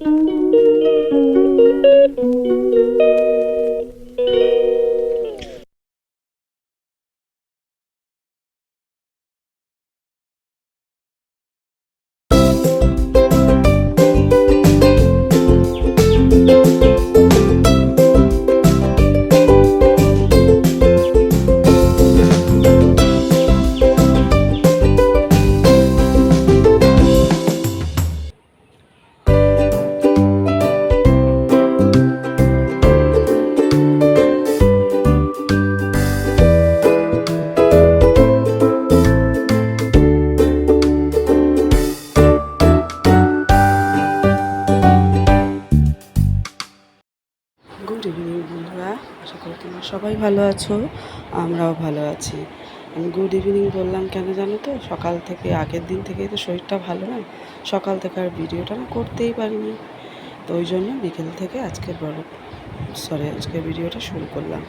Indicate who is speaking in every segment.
Speaker 1: Good সবাই ভালো আছো? আমরাও ভালো আছি। আমি গুড ইভিনিং বললাম কেন জানো তো? সকাল থেকে, আগের দিন থেকেই তো শরীরটা ভালো না। সকাল থেকে আর ভিডিওটা না করতেই পারিনি। তো ওই জন্য বিকেল থেকে আজকে বড় সরি আজকে ভিডিওটা শুরু করলাম।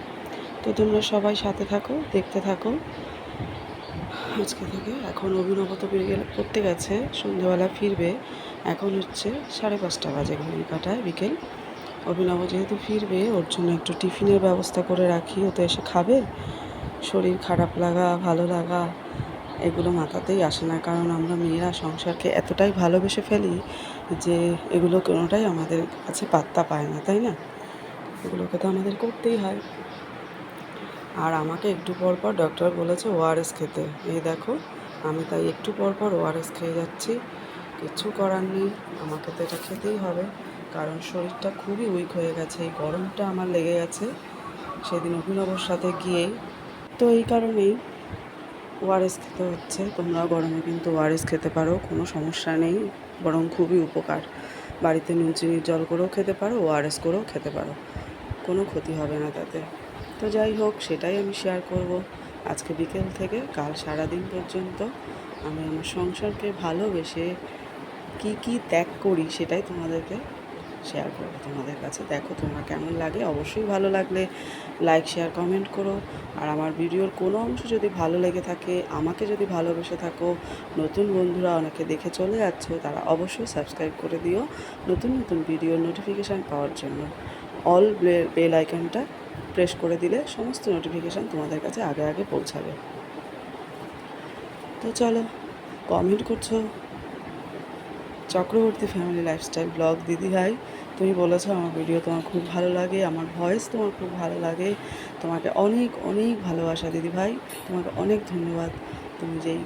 Speaker 1: তো তোমরা সবাই সাথে থাকো, দেখতে থাকো। আজকে থেকে এখন অভিনব তো বিকেল পড়তে গেছে, সন্ধ্যেবেলা ফিরবে। এখন হচ্ছে সাড়ে পাঁচটা বাজে, ঘড়ি কাটায় বিকেল। অভিনব যেহেতু ফিরবে, ওর জন্য একটু টিফিনের ব্যবস্থা করে রাখি। ও তো এসে খাবে। শরীর খারাপ লাগা, ভালো লাগা, এগুলো মাথাতেই আসে না। কারণ আমরা মেয়েরা সংসারকে এতটাই ভালোবেসে ফেলি যে এগুলো কোনোটাই আমাদের কাছে পাত্তা পায় না, তাই না? এগুলোকে তো আমাদের করতেই হয়। আর আমাকে একটু পর পর ডক্টর বলেছে ওআরএস খেতে। এই দেখো, আমি তাই একটু পর পর ওআরএস খেয়ে যাচ্ছি। কিচ্ছু করার নেই, আমাকে তো এটা খেতেই হবে। কারণ শরীরটা খুবই উইক হয়ে গেছে, এই গরমটা আমার লেগে গেছে। সেদিন অভিনবর সাথে গিয়ে তো এই কারণেই ওআরএস খেতে হচ্ছে। তোমরাও গরমে কিন্তু ওআরএস খেতে পারো, কোনো সমস্যা নেই, বরং খুবই উপকার। বাড়িতে নুন চিনির জল করেও খেতে পারো, ওআরএস করেও খেতে পারো, কোনো ক্ষতি হবে না তাতে। তো যাই হোক, সেটাই আমি শেয়ার করব আজকে বিকেল থেকে, কাল সারাদিন পর্যন্ত। আমি আমার সংসারকে ভালোবেসে কি কি ত্যাগ করি সেটাই তোমাদেরকে শেয়ার করব তোমাদের কাছে। দেখো তোমরা কেমন লাগে অবশ্যই ভালো লাগলে লাইক শেয়ার কমেন্ট করো। আর আমার ভিডিওর কোনো অংশ যদি ভালো লেগে থাকে, আমাকে যদি ভালোবেসে থাকো, নতুন বন্ধুরা অনেকে দেখে চলে যাচ্ছ, তারা অবশ্যই সাবস্ক্রাইব করে দিও নতুন নতুন ভিডিওর নোটিফিকেশান পাওয়ার জন্য। অল বেল আইকনটা প্রেস করে দিলে সমস্ত নোটিফিকেশান তোমাদের কাছে আগে আগে পৌঁছাবে। তো চলো কমেন্ট করছ চক্রবর্তী ফ্যামিলি লাইফস্টাইল ব্লগ দিদি ভাই, তুমি বলেছ আমার ভিডিও তোমার খুব ভালো লাগে, আমার ভয়েস তোমার খুব ভালো লাগে, তোমাকে অনেক অনেক ভালোবাসা দিদি ভাই, তোমাকে অনেক ধন্যবাদ, তুমি যেই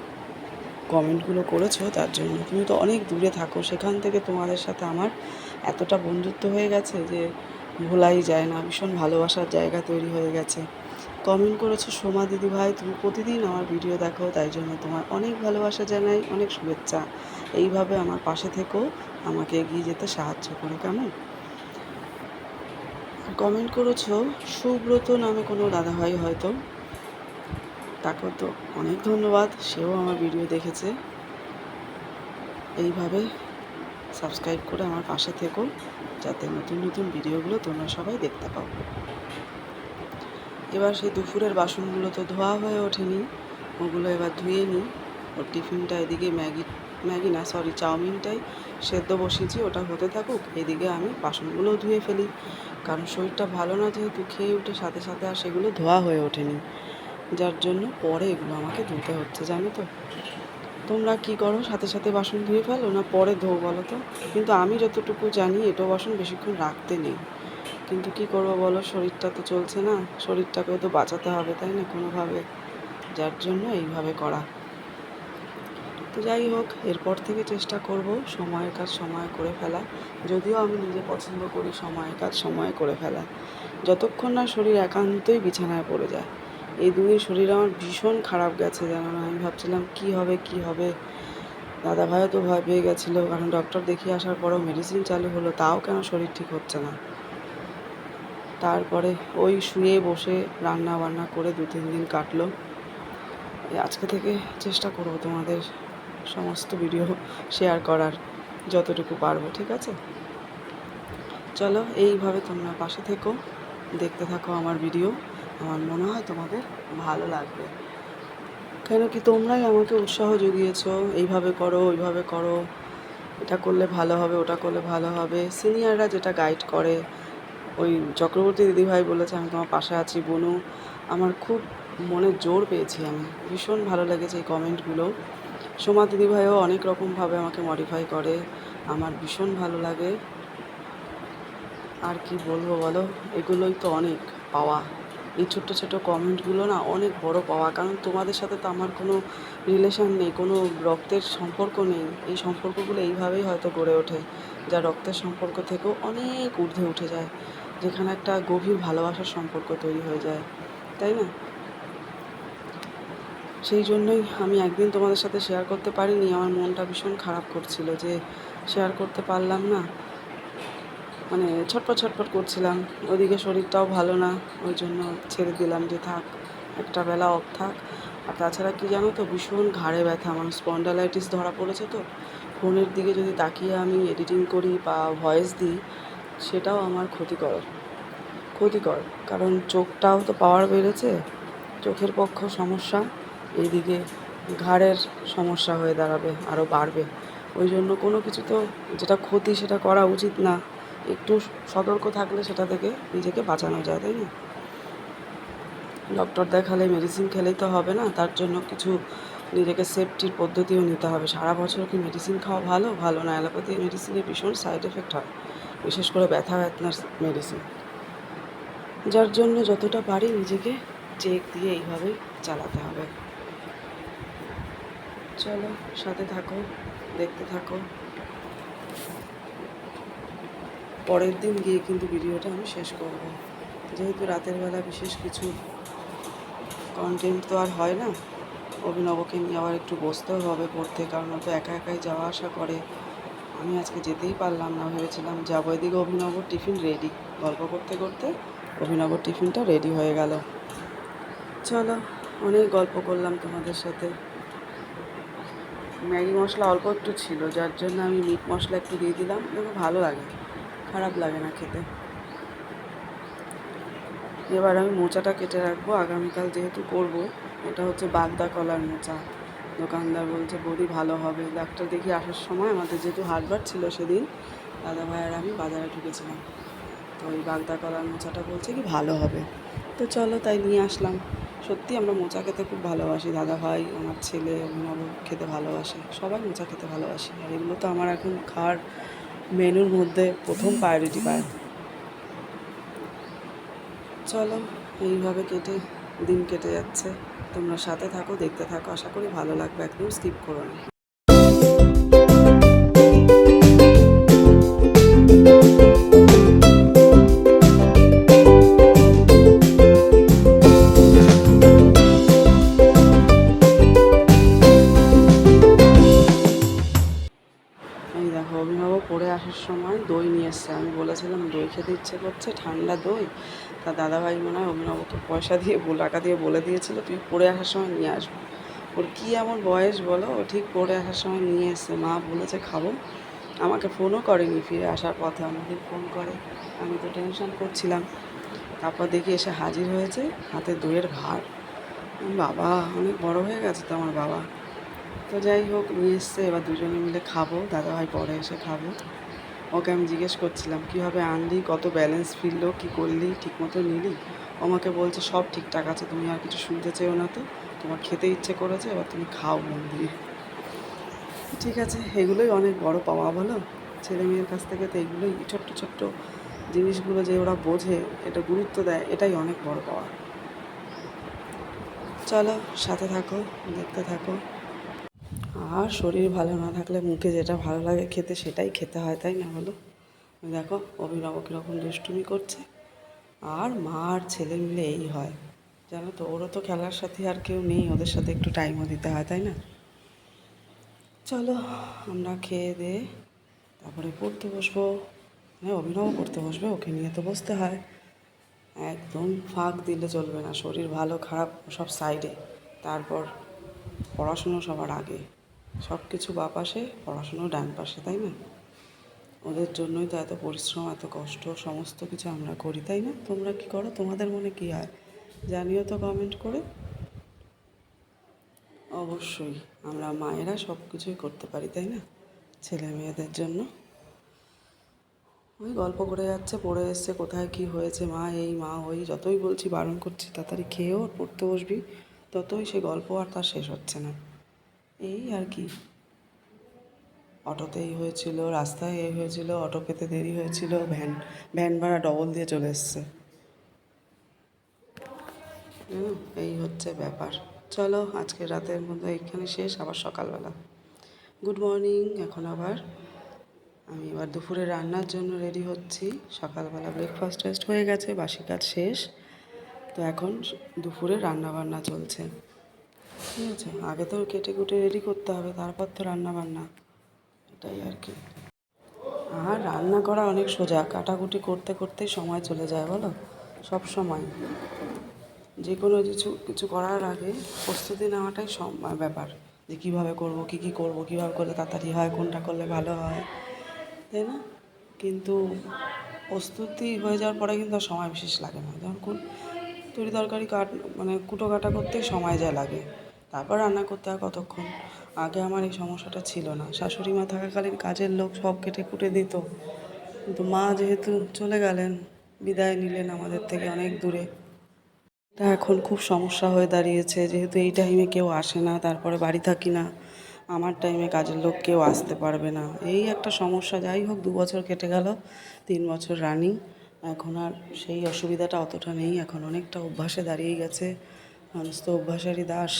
Speaker 1: কমেন্টগুলো করেছ তার জন্য, তুমি তো অনেক দূরে থাকো, সেখান থেকে তোমাদের সাথে আমার এতটা বন্ধুত্ব হয়ে গেছে যে ভোলাই যায় না, ভীষণ ভালোবাসার জায়গা তৈরি হয়ে গেছে। কমেন্ট করেছ সোমা দিদি ভাই, তুমি প্রতিদিন আমার ভিডিও দেখো, তাই জন্য তোমার অনেক ভালোবাসা জানাই, অনেক শুভেচ্ছা। এইভাবে আমার পাশে থেকেও আমাকে এগিয়ে যেতে সাহায্য করো, কেমন? কমেন্ট করেছ, সুব্রত নামে কোনো দাদা দাদাভাই হয়তো। তাকেও তো অনেক ধন্যবাদ, সেও আমার ভিডিও দেখেছে। এইভাবে সাবস্ক্রাইব করে আমার পাশে থেকো, যাতে নতুন নতুন ভিডিওগুলো তোমরা সবাই দেখতে পাও। এবার সেই দুপুরের বাসনগুলো তো ধোয়া হয়ে ওঠেনি, ওগুলো এবার ধুয়ে নিই। ওর টিফিনটা এদিকে ম্যাগি ম্যাগি না সরি চাউমিনটাই সেদ্ধ বসিয়েছি, ওটা হতে থাকুক, এদিকে আমি বাসনগুলোও ধুয়ে ফেলি। কারণ শরীরটা ভালো না যেহেতু খেয়ে উঠে সাথে সাথে আর সেগুলো ধোয়া হয়ে ওঠেনি। যার জন্য পরে এগুলো আমাকে ধুতে হচ্ছে, জানো তো? তোমরা কি করো, সাথে সাথে বাসন ধুয়ে ফেলো না পরে ধো বলো তো? কিন্তু আমি যতটুকু জানি এটো বাসন বেশিক্ষণ রাখতে নেই। কিন্তু কি করব বলো, শরীরটা তো চলছে না, শরীরটাকেও তো বাঁচাতে হবে, তাই না, কোনোভাবে? যার জন্য এইভাবে করা। তো যাই হোক, এরপর থেকে চেষ্টা করব সময়ের কাজ সময় করে ফেলা। যদিও আমি নিজে পছন্দ করি সময়ের কাজ সময় করে ফেলা। যতক্ষণ না শরীর একান্তই বিছানায় পড়ে যায়। এই দুদিন শরীর আমার ভীষণ খারাপ গেছে জানো না। আমি ভাবছিলাম, কি হবে কি হবে? দাদা ভাইও তো ভয় পেয়ে গেছিল। কারণ ডক্টর দেখিয়ে আসার পরেও মেডিসিন চালু হলো, তাও কেন শরীর ঠিক হচ্ছে না? তারপরে ওই শুয়ে বসে রান্না বান্না করে দু তিন দিন কাটলো। আজকে থেকে চেষ্টা করব তোমাদের সমস্ত ভিডিও শেয়ার করার যতটুকু পারব, ঠিক আছে? চলো, এইভাবে তোমরা পাশে থেকো, দেখতে থাকো আমার ভিডিও আমার মনে হয় তোমাদের ভালো লাগবে। কেন কি তোমরাই আমাকে উৎসাহ জুগিয়েছো, এইভাবে করো, ওইভাবে করো। এটা করলে ভালো হবে, ওটা করলে ভালো হবে। সিনিয়ররা যেটা গাইড করে, ওই চক্রবর্তী দিদিভাই বলেছে, আমি তোমার পাশে আছি, বনু। আমার খুব মনে জোর পেয়েছি আমি। ভীষণ ভালো লেগেছে এই কমেন্টগুলো সোমা দিদিভাইও অনেক রকমভাবে আমাকে মডিফাই করে। আমার ভীষণ ভালো লাগে। আর কি বলব বলো? এগুলোই তো অনেক পাওয়া। এই ছোট্ট ছোট্ট কমেন্টগুলো না অনেক বড় পাওয়া। কারণ তোমাদের সাথে তো আমার কোনো রিলেশান নেই, কোনো রক্তের সম্পর্ক নেই। এই সম্পর্কগুলো এইভাবেই হয়তো গড়ে ওঠে। যা রক্তের সম্পর্ক থেকেও অনেক ঊর্ধ্বে উঠে যায়। যেখানে একটা গভীর ভালোবাসার সম্পর্ক তৈরি হয়ে যায়। তাই না? সেই জন্যই আমি একদিন তোমাদের সাথে শেয়ার করতে পারিনি। আমার মনটা ভীষণ খারাপ করছিল যে শেয়ার করতে পারলাম না। মানে ছটপট ছটপট করছিলাম। ওদিকে শরীরটাও ভালো না, ওই জন্য ছেড়ে দিলাম যে থাক, একটা বেলা অফ থাক। আর তাছাড়া কি জানো তো, ভীষণ ঘাড়ে ব্যথা। আমার স্পন্ডালাইটিস ধরা পড়েছে তো। ফোনের দিকে যদি তাকিয়ে আমি এডিটিং করি বা ভয়েস দিই, সেটাও আমার ক্ষতিকর। ক্ষতিকর। কারণ চোখটাও তো পাওয়ার বেড়েছে। চোখের পক্ষ সমস্যা। এইদিকে ঘাড়ের সমস্যা হয়ে দাঁড়াবে আরও বাড়বে। ওই জন্য কোনো কিছু তো যেটা ক্ষতি সেটা করা উচিত না। একটু সতর্ক থাকলে সেটা থেকে নিজেকে বাঁচানো যায়, তাই না? ডক্টর দেখালে মেডিসিন খেলেই তো হবে না, তার জন্য কিছু নিজেকে সেফটির পদ্ধতিও নিতে হবে। সারা বছর কি মেডিসিন খাওয়া ভালো? ভালো না। অ্যালোপ্যাথি মেডিসিনে ভীষণ সাইড এফেক্ট হয়, বিশেষ করে ব্যথা, ব্যথনার মেডিসিন যার জন্য যতটা পারি নিজেকে চেক দিয়ে এইভাবে চালাতে হবে। চলো, সাথে থাকো, দেখতে থাকো। পরের দিন গিয়ে কিন্তু ভিডিওটা আমি শেষ করব। যেহেতু রাতের বেলা বিশেষ কিছু কন্টেন্ট তো আর হয় না, অভিনবকে নিয়ে আবার একটু বসতেও হবে পড়তে, কারণ ও তো একা একাই যাওয়া আসা করে। আমি আজকে যেতেই পারলাম না, ভেবেছিলাম যাব। এদিকে অভিনবর টিফিন রেডি গল্প করতে করতে অভিনবর টিফিনটা রেডি হয়ে গেল। চলো, অনেক গল্প করলাম তোমাদের সাথে। ম্যাগি মশলা অল্প একটু ছিল, যার জন্য আমি মিট মশলা একটু দিয়ে দিলাম। দেখো, ভালো লাগে। খারাপ লাগে না খেতে। এবার আমি মোচাটা কেটে রাখব। আগামীকাল যেহেতু করব, এটা হচ্ছে বাগদা কলার মোচা। দোকানদার বলছে বৌদি ভালো হবে। ডাক্তার দেখি আসার সময় আমাদের যেহেতু হাটবার ছিল সেদিন, দাদা ভাই আর আমি বাজারে ঢুকেছিলাম। তো ওই বাগদা কলার মোচাটা বলছে কি, ভালো হবে। তো চলো তাই নিয়ে আসলাম। সত্যি আমরা মোচা খেতে খুব ভালোবাসি। দাদা ভাই, আমার ছেলে অভিনব খেতে ভালোবাসে। সবাই মোচা খেতে ভালোবাসি। আর এগুলো তো আমার এখন খাওয়ার মেনুর মধ্যে প্রথম প্রায়োরিটি পায়। চলো, এইভাবে কেটে দিন কেটে যাচ্ছে। তোমরা সাথে থাকো, দেখতে থাকো। আশা করি ভালো লাগবে। একদম স্কিপ করো না। খেতে ইচ্ছে করছে, ঠান্ডা দই। তা দাদাভাই মনে হয় অভিনবকে পয়সা দিয়ে টাকা দিয়ে বলে দিয়েছিল, তুমি পড়ে আসার সময় নিয়ে আসব। ওর কী এমন বয়স বলো? ও ঠিক পড়ে আসার সময় নিয়ে এসছে। মা বলেছে, খাব। আমাকে ফোনও করেনি ফিরে আসার পথে আমাকে ফোন করে। আমি তো টেনশন করছিলাম। তারপর দেখি এসে হাজির হয়েছে, হাতে দইয়ের ভার বাবা, অনেক বড় হয়ে গেছে তো আমার বাবা। তো যাই হোক, নিয়ে এসছে, এবার দুজনে মিলে খাব। দাদাভাই পরে এসে খাব। ওকে আমি জিজ্ঞেস করছিলাম, কীভাবে আনলি? কত ব্যালেন্স ফিরলো? কী করলি? ঠিকমতো নিলি? আমাকে বলছে, সব ঠিকঠাক আছে, তুমি আর কিছু শুনতে চেও না তো। তোমার খেতে ইচ্ছে করেছে, এবার তুমি খাও মন দিয়ে। ঠিক আছে, এগুলোই অনেক বড় পাওয়া বলো ছেলে মেয়ের কাছ থেকে তো এগুলোই ছোট্ট ছোট্ট জিনিসগুলো যে ওরা বোঝে, এটা গুরুত্ব দেয়, এটাই অনেক বড় পাওয়া। চলো, সাথে থাকো, দেখতে থাকো। আর শরীর ভালো না থাকলে মুখে যেটা ভালো লাগে খেতে সেটাই খেতে হয়, তাই না ওই দেখো, অভিনব কীরকম দুষ্টুমি করছে। আর মা আর ছেলে মিলে এই হয়। জানো তো, ওরও তো খেলার সাথে আর কেউ নেই, ওদের সাথে একটু টাইমও দিতে হয়, তাই না? চলো, আমরা খেয়ে দিয়ে তারপরে পড়তে বসবো। হ্যাঁ অভিনব করতে বসবে, ওকে নিয়ে তো বসতে হয়। একদম ফাঁক দিলে চলবে না, শরীর ভালো খারাপ সব সাইডে তারপর পড়াশুনো সবার আগে। সব কিছু বা পাশে পড়াশুনো ডান পাশে, তাই না? ওদের জন্যই তো এত পরিশ্রম, এত কষ্ট, সমস্ত কিছু আমরা করি, তাই না? তোমরা কি করো? তোমাদের মনে কি হয়? জানিও তো কমেন্ট করে। অবশ্যই, আমরা মায়েরা সব কিছুই করতে পারি, তাই না? ছেলে মেয়েদের জন্য। ওই গল্প করে যাচ্ছে, পড়ে এসছে, কোথায় কি হয়েছে, মা এই, মা ওই, যতই বলছি বারণ করছি, তাড়াতাড়ি খেয়েও পড়তে বসবি, ততই সে গল্প আর তার শেষ হচ্ছে না। এই আর কি। অটোতেই হয়েছিল, রাস্তায় এই হয়েছিল, অটো পেতে দেরি হয়েছিল, ভ্যান ভ্যান ভাড়া ডবল দিয়ে চলে এসছে। এই হচ্ছে ব্যাপার। চলো আজকে রাতের মধ্যে এইখানে শেষ, আবার সকালবেলা। গুড মর্নিং এখন আবার আমি এবার দুপুরে রান্নার জন্য রেডি হচ্ছি। সকালবেলা ব্রেকফাস্ট টেস্ট হয়ে গেছে, বাসি কাজ শেষ। তো এখন দুপুরে রান্না বান্না চলছে। ঠিক আছে, আগে তো কেটে কুটে রেডি করতে হবে, তারপর তো রান্না বান্না এটাই আর কি। আর রান্না করা অনেক সোজা, কাটাকুটি করতে করতেই সময় চলে যায়, বলো? সব সময়। যে কোনো কিছু কিছু করার আগে প্রস্তুতি নেওয়াটাই সম- ব্যাপার, যে কীভাবে করব, কী কী করব, কীভাবে করলে তাড়াতাড়ি হয়, কোনটা করলে ভালো হয়, তাই না? কিন্তু প্রস্তুতি হয়ে যাওয়ার পরে কিন্তু সময় বিশেষ লাগে না। কোন তরি তরকারি কাট মানে কুটো কাটা করতেই সময় যা লাগে। তারপর রান্না করতে হয় কতক্ষণ? আগে আমার এই সমস্যাটা ছিল না। শাশুড়ি মা থাকাকালীন কাজের লোক সব কেটে কুটে দিত। কিন্তু মা যেহেতু চলে গেলেন, বিদায় নিলেন আমাদের থেকে অনেক দূরে। তা এখন খুব সমস্যা হয়ে দাঁড়িয়েছে। যেহেতু এই টাইমে কেউ আসে না, তারপরে বাড়ি থাকি না, আমার টাইমে কাজের লোক কেউ আসতে পারবে না। এই একটা সমস্যা, যাই হোক, দু বছর কেটে গেল, তিন বছর রানিং এখন আর সেই অসুবিধাটা অতটা নেই। এখন অনেকটা অভ্যাসে দাঁড়িয়ে গেছে। মানুষ তো অভ্যাসেরই দাস।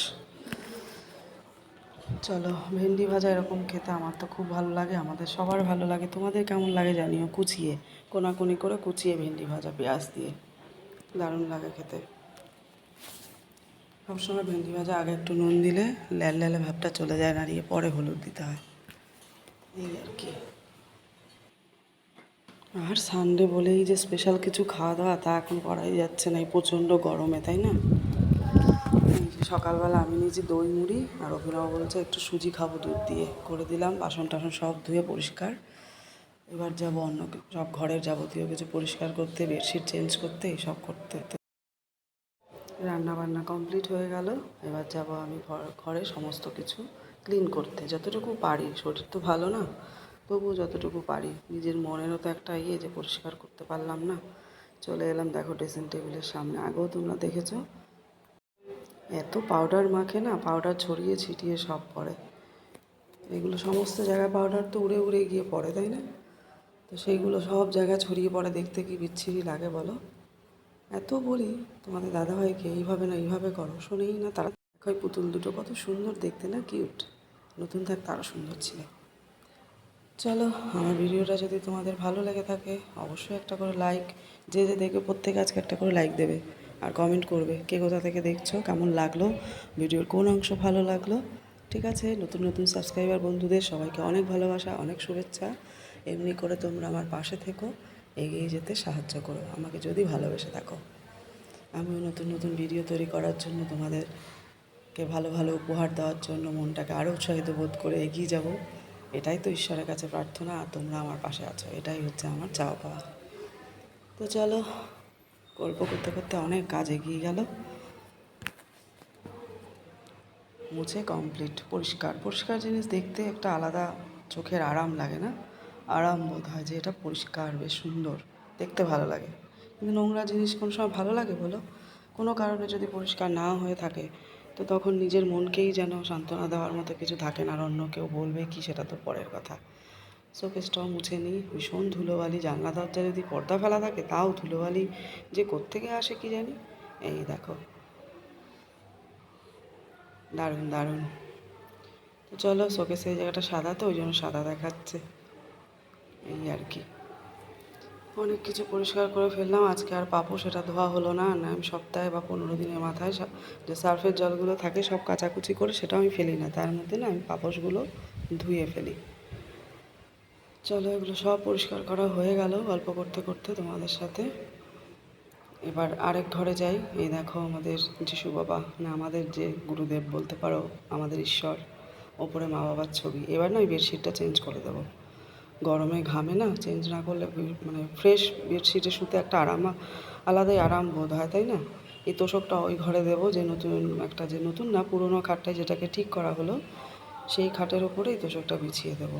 Speaker 1: চলো, ভেন্ডি ভাজা এরকম খেতে আমার তো খুব ভালো লাগে, আমাদের সবার ভালো লাগে। তোমাদের কেমন লাগে জানিও? কুচিয়ে, কোনাকুনি করে কুচিয়ে ভেন্ডি ভাজা, পেঁয়াজ দিয়ে। দারুণ লাগে খেতে। সবসময় ভেন্ডি ভাজা, আগে একটু নুন দিলে ল্যাল ল্যালে ভাবটা চলে যায়, নাড়িয়ে পরে হলুদ দিতে হয়। এই আর কি। আর সানডে বলেই যে স্পেশাল কিছু খাওয়া দাওয়া তা এখন করাই যাচ্ছে না, এই প্রচণ্ড গরমে, তাই না? সকালবেলা আমি নিয়েছি দই মুড়ি, আর অভিনব বলছে একটু সুজি খাব দুধ দিয়ে। করে দিলাম, বাসন টাসন সব ধুয়ে পরিষ্কার। এবার যাব অন্য সব ঘরের যাবতীয় কিছু পরিষ্কার করতে, বেডশিট চেঞ্জ করতে সব করতে। রান্না বান্না কমপ্লিট হয়ে গেল, এবার যাব আমি ঘর- ঘরে সমস্ত কিছু ক্লিন করতে। যতটুকু পারি, শরীর তো ভালো না, তবুও যতটুকু পারি। নিজের মনেরও তো একটা ইয়ে যে পরিষ্কার করতে পারলাম না। চলে এলাম, দেখো ড্রেসিং টেবিলের সামনে। আগেও তোমরা দেখেছ এত পাউডার মাখে না পাউডার ছড়িয়ে ছিটিয়ে সব পড়ে। এগুলো সমস্ত জায়গায় পাউডার তো উড়ে উড়ে গিয়ে পড়ে, তাই না? তো সেইগুলো সব জায়গায় ছড়িয়ে পড়ে, দেখতে কি বিচ্ছিরি লাগে বলো? এত বলি, তোমাদের দাদাভাইকে এইভাবে না এইভাবে করো, শোনেই না তারা। দেখো পুতুল দুটো কত সুন্দর দেখতে না কিউট নতুন থাকতে আরও সুন্দর ছিল। চলো, আমার ভিডিওটা যদি তোমাদের ভালো লেগে থাকে, অবশ্যই একটা করে লাইক যে যে দেখবে, প্রত্যেকে আজকে একটা করে লাইক দেবে। আর কমেন্ট করবে কে কোথা থেকে দেখছ, কেমন লাগল ভিডিওর কোন অংশ ভালো লাগল, ঠিক আছে? নতুন নতুন সাবস্ক্রাইবার বন্ধুদের সবাইকে অনেক ভালোবাসা, অনেক শুভেচ্ছা। এমনি করে তোমরা আমার পাশে থেকো, এগিয়ে যেতে সাহায্য করো, আমাকে যদি ভালোবেসে থাকো। আমিও নতুন নতুন ভিডিও তৈরি করার জন্য তোমাদেরকে ভালো ভালো উপহার দেওয়ার জন্য মনটাকে আরও উৎসাহিত বোধ করে এগিয়ে যাব। এটাই তো ঈশ্বরের কাছে প্রার্থনা, আর তোমরা আমার পাশে আছো, এটাই হচ্ছে আমার চাওয়া পাওয়া। তো চলো গল্প করতে করতে অনেক কাজ এগিয়ে গেল। মুছে কমপ্লিট পরিষ্কার। পরিষ্কার জিনিস দেখতে একটা আলাদা চোখের আরাম লাগে না? আরাম বোধ হয় যে এটা পরিষ্কার, বেশ সুন্দর, দেখতে ভালো লাগে। কিন্তু নোংরা জিনিস কোনো সময় ভালো লাগে বলো? কোনো কারণে যদি পরিষ্কার না হয়ে থাকে, তো তখন নিজের মনকেই যেন সান্ত্বনা দেওয়ার মতো কিছু থাকে না আর অন্য কেউ বলবে কি সেটা তো পরের কথা। শোকেসটাও মুছে নিই ভীষণ ধুলোবালি, জানলা দরজা যদি পর্দা ফেলা থাকে, তাও ধুলোবালি। যে কোত্থেকে আসে কি জানি? এই দেখো। দারুণ দারুণ। তো চলো শোকেসের জায়গাটা সাদা তো, ওই জন্য সাদা দেখাচ্ছে। এই আর কি। অনেক কিছু পরিষ্কার করে ফেললাম, আজকে আর পাপো সেটা ধোয়া হলো না। না, আমি সপ্তাহে বা পনেরো দিনের মাথায় যে সার্ফের জলগুলো থাকে সব কাচাকুচি করে সেটাও আমি ফেলি না। তার মধ্যে না, আমি পাপোশগুলো ধুয়ে ফেলি। চলো, এগুলো সব পরিষ্কার করা হয়ে গেল গল্প করতে করতে তোমাদের সাথে। এবার আরেক ঘরে যাই। এই দেখো আমাদের যিশু বাবা, না আমাদের যে গুরুদেব বলতে পারো, আমাদের ঈশ্বর, ওপরে মা বাবার ছবি। এবার না ওই বেডশিটটা চেঞ্জ করে দেবো। গরমে ঘামে না চেঞ্জ না করলে মানে ফ্রেশ বেডশিটে শুতে একটা আরাম, আলাদাই আরাম বোধ হয়, তাই না? এই তোষকটা ওই ঘরে দেবো যে নতুন একটা যে নতুন না পুরনো খাটটায় যেটাকে ঠিক করা হলো, সেই খাটের ওপরে এই তোষকটা বিছিয়ে দেবো।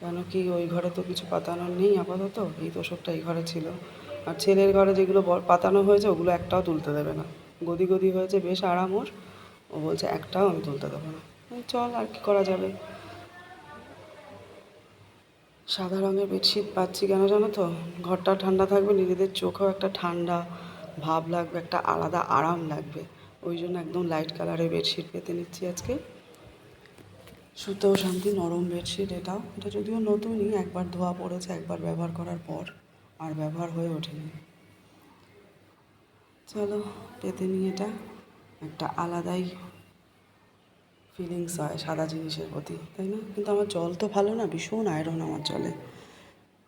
Speaker 1: কেন কি ওই ঘরে তো কিছু পাতানোর নেই আপাতত? এই তোষকটা এই ঘরে ছিল। আর ছেলের ঘরে যেগুলো পাতানো হয়েছে, ওগুলো একটাও তুলতে দেবে না। গদি গদি হয়েছে বেশ আরাম ওর। ও বলছে, একটাও আমি তুলতে দেবো না। চল, আর কি করা যাবে? সাদা রঙের বেডশিট পাচ্ছি কেন জানো তো? ঘরটা ঠান্ডা থাকবে, নিজেদের চোখেও একটা ঠান্ডা ভাব লাগবে, একটা আলাদা আরাম লাগবে। ওই জন্য একদম লাইট কালারের বেডশিট পেতে নিচ্ছি আজকে। সুতেও শান্তি নরম বেডশিট এটাও এটা যদিও নতুনই, একবার ধোয়া পড়েছে, একবার ব্যবহার করার পর আর ব্যবহার হয়ে ওঠেনি। চলো, পেতে নিই এটা। একটা আলাদাই ফিলিংস হয় সাদা জিনিসের প্রতি, তাই না? কিন্তু আমার জল তো ভালো না, ভীষণ আয়রন আমার জলে।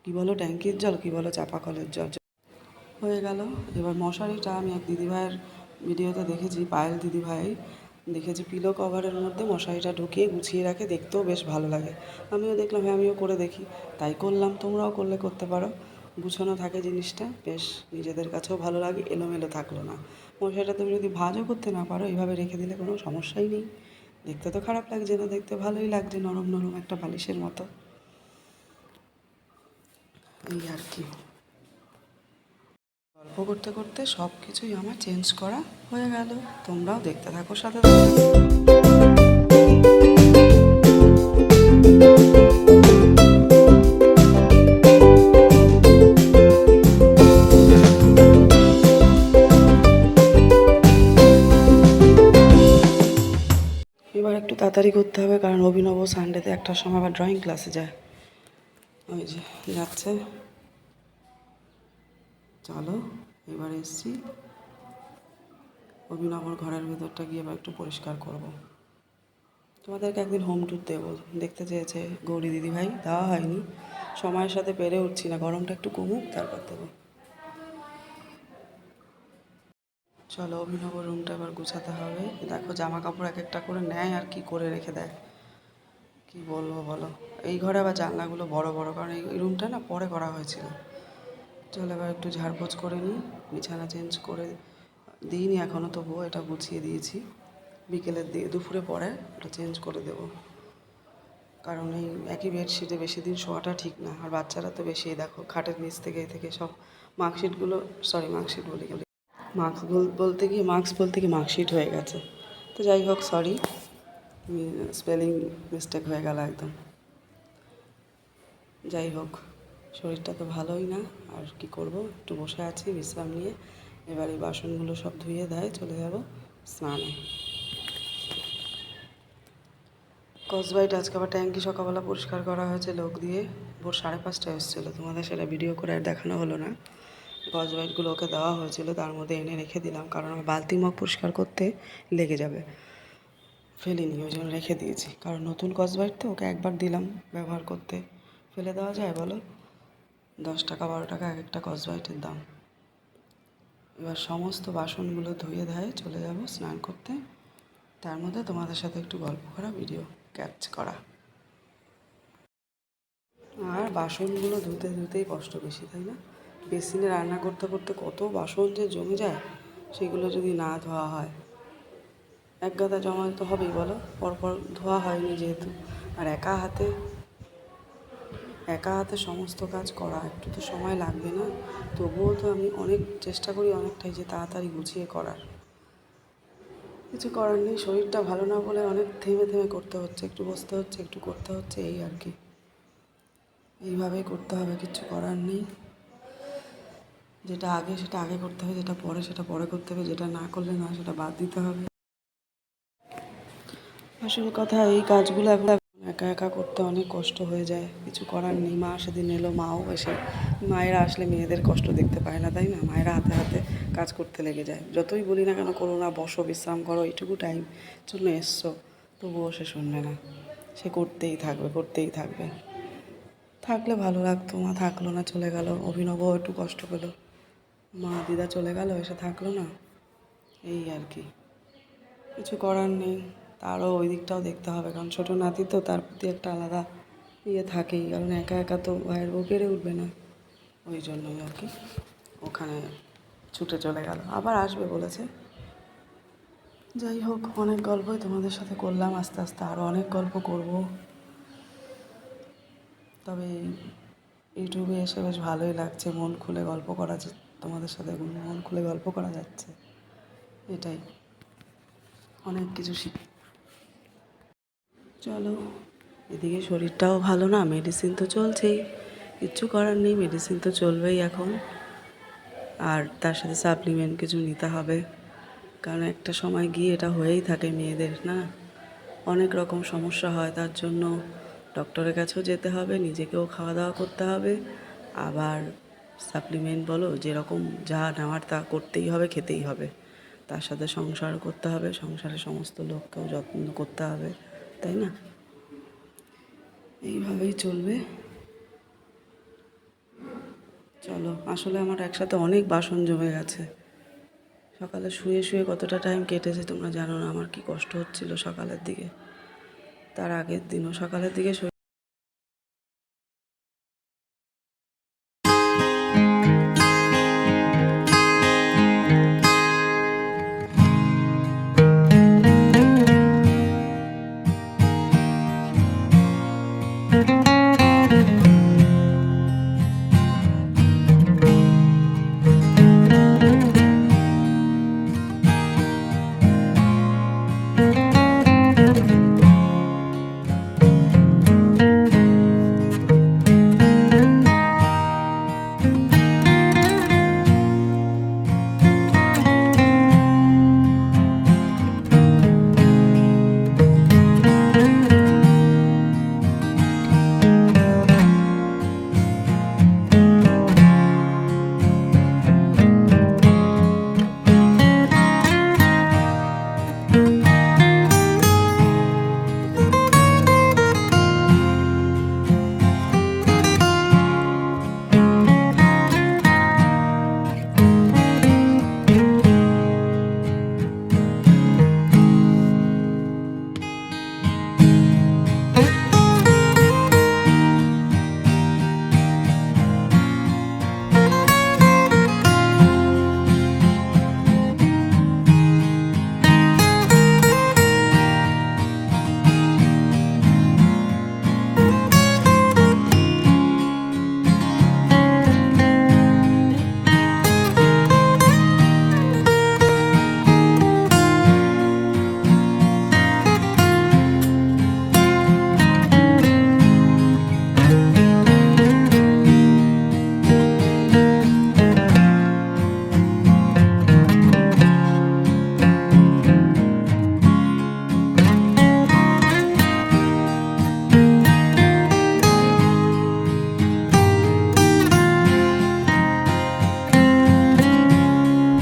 Speaker 1: কী বলো, ট্যাঙ্কির জল? কী বলো, চাপা কলের জল? হয়ে গেল। এবার মশারিটা আমি এক দিদিভাইয়ের ভিডিওতে দেখেছি, পায়েল দিদিভাই। দেখেছি পিলো কভারের মধ্যে মশারিটা ঢুকিয়ে গুছিয়ে রাখে, দেখতেও বেশ ভালো লাগে। আমিও দেখলাম হ্যাঁ আমিও করে দেখি। তাই করলাম, তোমরাও করলে, করতে পারো। গুছানো থাকে জিনিসটা, বেশ নিজেদের কাছেও ভালো লাগে, এলোমেলো থাকল না। মশারিটা তুমি যদি ভাজও করতে না পারো, এইভাবে রেখে দিলে কোনো সমস্যাই নেই। দেখতে তো খারাপ লাগছে না, দেখতে ভালোই লাগছে, নরম নরম একটা বালিশের মতো। এই আর কি। গল্প করতে করতে সব কিছুই আমার চেঞ্জ করা হয়ে গেল। তোমরাও দেখতে থাকো, সাথে। এবার একটু তাড়াতাড়ি করতে হবে, কারণ অভিনব সানডেতে একটার সময় আবার ড্রয়িং ক্লাসে যায়। ওই যে, যাচ্ছে। চলো, এবার এসছি। অভিনবর ঘরের ভেতরটা গিয়ে এবার একটু পরিষ্কার করব। তোমাদেরকে একদিন হোম ট্যুর দেবো। দেখতে চেয়েছে গৌরী দিদিভাই, দেওয়া হয়নি। সময়ের সাথে পেরে উঠছি না, গরমটা একটু কমুক, তারপর দেবো। চলো, অভিনব রুমটা এবার গুছাতে হবে। দেখো জামা কাপড় এক একটা করে নেয় আর কি করে রেখে দেয়। কি বলব বলো? এই ঘরে আবার জানলাগুলো বড় বড়, কারণ এই রুমটা না পরে করা হয়েছিল। চলো এবার একটু ঝাড়পোছ করে নিই, বিছানা চেঞ্জ করে দিইনি এখনও তবুও এটা গুছিয়ে দিয়েছি। বিকেলের দিকে, দুপুরে পরে ওটা চেঞ্জ করে দেবো। কারণ এই একই বেডশিটে বেশি দিন শোয়াটা ঠিক না, আর বাচ্চারা তো বেশি দেখো, খাটের নিচ থেকে এ থেকে সব মার্কশিটগুলো সরি মার্কশিট বলে গেলে মার্কস বলতে গিয়ে মার্কস বলতে গিয়ে মার্কশিট হয়ে গেছে। তো যাই হোক সরি স্পেলিং মিস্টেক হয়ে গেল একদম। যাই হোক। শরীরটা তো ভালোই না, আর কি করব? একটু বসে আছি, বিশ্রাম নিয়ে। এবার বাসনগুলো সব ধুয়ে দেয় চলে যাব স্নানে। কসবাইট আজকে আবার ট্যাঙ্কি সকালবেলা পরিষ্কার করা হয়েছে লোক দিয়ে। ভোর সাড়ে পাঁচটায় এসেছিল। তোমাদের সেটা ভিডিও করে আর দেখানো হলো না। কসবাইটগুলো ওকে দেওয়া হয়েছিল, তার মধ্যে এনে রেখে দিলাম। কারণ আমার বালতি মগ পরিষ্কার করতে লেগে যাবে। ফেলিনি, ওই জন্য রেখে দিয়েছি। কারণ নতুন কসবাইট তো ওকে একবার দিলাম ব্যবহার করতে। ফেলে দেওয়া যায় বলো? দশ টাকা, বারো টাকা, এক একটা কসবাইটের দাম। এবার সমস্ত বাসনগুলো ধুয়ে ধায়ে চলে যাব স্নান করতে। তার মধ্যে তোমাদের সাথে একটু গল্প করা ভিডিও ক্যাচ করা। আর বাসনগুলো ধুতে ধুতেই কষ্ট বেশি, তাই না? বেসিনে রান্না করতে করতে কত বাসন যে জমে যায়, সেগুলো যদি না ধোয়া হয়। এক গাদা জমা তো হবেই, বলো? পরপর ধোয়া হয়নি যেহেতু। আর একা হাতে একা হাতে সমস্ত কাজ করা, একটু তো সময় লাগবে না। তবুও তো আমি অনেক চেষ্টা করি অনেকটাই যে তাড়াতাড়ি গুছিয়ে করার। কিছু করার নেই, শরীরটা ভালো না বলে অনেক থেমে থেমে করতে হচ্ছে, একটু বসতে হচ্ছে, একটু করতে হচ্ছে, এই আর কি। এইভাবেই করতে হবে, কিছু করার নেই। যেটা আগে সেটা আগে করতে হবে, যেটা পরে সেটা পরে করতে হবে, যেটা না করলে না সেটা বাদ দিতে হবে। আসল কথা, এই কাজগুলো এখন একা একা করতে অনেক কষ্ট হয়ে যায়। কিছু করার নেই। মা সেদিন এলো, মাও এসে মায়েরা আসলে মেয়েদের কষ্ট দেখতে পায় না, তাই না? মায়েরা হাতে হাতে কাজ করতে লেগে যায়। যতই বলি না কেন করো না, বসো, বিশ্রাম করো, এইটুকু টাইম জন্য এসছো। তবুও সে শুনবে না। সে করতেই থাকবে করতেই থাকবে। থাকলে ভালো লাগতো, মা থাকল না, চলে গেল। অভিনবও একটু কষ্ট পেল। মা, দিদা চলে গেল, এসে থাকল না। এই আর কি। কিছু করার নেই। তারও ওই দিকটাও দেখতে হবে, কারণ ছোটো নাতি তো তার প্রতি একটা আলাদা ইয়ে থাকেই, কারণ একা একা তো ভাইয়ের বউ পেরে উঠবে না। ওই জন্যই আর কি ওখানে ছুটে চলে গেল। আবার আসবে বলেছে। যাই হোক, অনেক গল্পই তোমাদের সাথে করলাম, আস্তে আস্তে আরও অনেক গল্প করব। তবে ইউটিউবে এসে বেশ ভালোই লাগছে, মন খুলে গল্প করা তোমাদের সাথে মন খুলে গল্প করা যাচ্ছে। এটাই। অনেক কিছু শিখ চলো। এদিকে শরীরটাও ভালো না মেডিসিন তো চলছেই। কিচ্ছু করার নেই মেডিসিন তো চলবেই এখন। আর তার সাথে সাপ্লিমেন্ট কিছু নিতে হবে। কারণ একটা সময় গিয়ে এটা হয়েই থাকে মেয়েদের, না? অনেক রকম সমস্যা হয় তার জন্য। ডক্টরের কাছেও যেতে হবে, নিজেকেও খাওয়া দাওয়া করতে হবে। আবার সাপ্লিমেন্ট বলো, যেরকম যা নেওয়ার তা করতেই হবে, খেতেই হবে। তার সাথে সংসার করতে হবে, সংসারের সমস্ত লোককেও যত্ন করতে হবে। তাই না? এইভাবেই চলবে। চলো, আসলে আমার একসাথে অনেক বাসন জমে গেছে। সকালে শুয়ে শুয়ে কতটা টাইম কেটেছে তোমরা জানো না, আমার কি কষ্ট হচ্ছিল সকালের দিকে। তার আগের দিনও সকালের দিকে